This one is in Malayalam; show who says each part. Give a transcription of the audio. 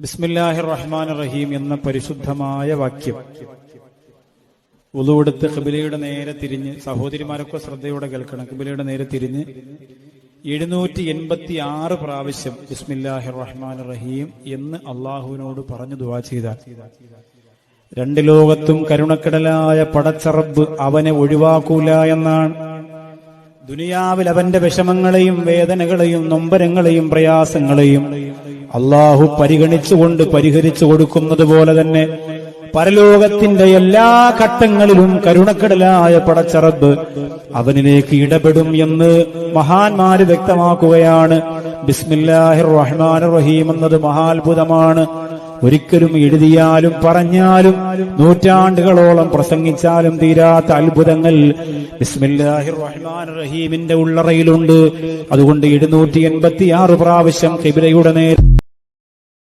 Speaker 1: ബിസ്മില്ലാഹിർ റഹ്മാൻ റഹീം എന്ന പരിശുദ്ധമായ വാക്യം. ഉളുവെടുത്ത് കിബിലയുടെ നേരെ തിരിഞ്ഞ് സഹോദരിമാരൊക്കെ ശ്രദ്ധയോടെ കേൾക്കണം. കിബിലയുടെ നേരെ തിരിഞ്ഞ് എഴുന്നൂറ്റി എൺപത്തി ആറ് പ്രാവശ്യം ബിസ്മില്ലാഹിർ റഹ്മാൻ റഹീം എന്ന് അള്ളാഹുവിനോട് പറഞ്ഞു ദുവാ ചെയ്താൽ. രണ്ട് ലോകത്തും കരുണക്കടലായ പടച്ചറബ് അവനെ ഒഴിവാക്കൂല എന്നാണ്. ദുനിയാവിൽ അവന്റെ വിഷമങ്ങളെയും വേദനകളെയും നൊമ്പരങ്ങളെയും പ്രയാസങ്ങളെയും അള്ളാഹു പരിഗണിച്ചുകൊണ്ട് പരിഹരിച്ചു കൊടുക്കുന്നത് പോലെ തന്നെ പരലോകത്തിന്റെ എല്ലാ ഘട്ടങ്ങളിലും കരുണക്കടലായ പടച്ചറബ് അവനിലേക്ക് ഇടപെടും എന്ന് മഹാന്മാര് വ്യക്തമാക്കുകയാണ്. ബിസ്മില്ലാഹിർ റഹ്മാൻ റഹീം എന്നത് മഹാത്ഭുതമാണ്. ഒരിക്കലും എഴുതിയാലും പറഞ്ഞാലും നൂറ്റാണ്ടുകളോളം പ്രസംഗിച്ചാലും തീരാത്ത അത്ഭുതങ്ങൾ ബിസ്മില്ലാഹിർ റഹ്മാൻ റഹീമിന്റെ ഉള്ളറയിലുണ്ട്. അതുകൊണ്ട് എഴുന്നൂറ്റി എൺപത്തിയാറ് പ്രാവശ്യം കിബിലയുടെ നേരെ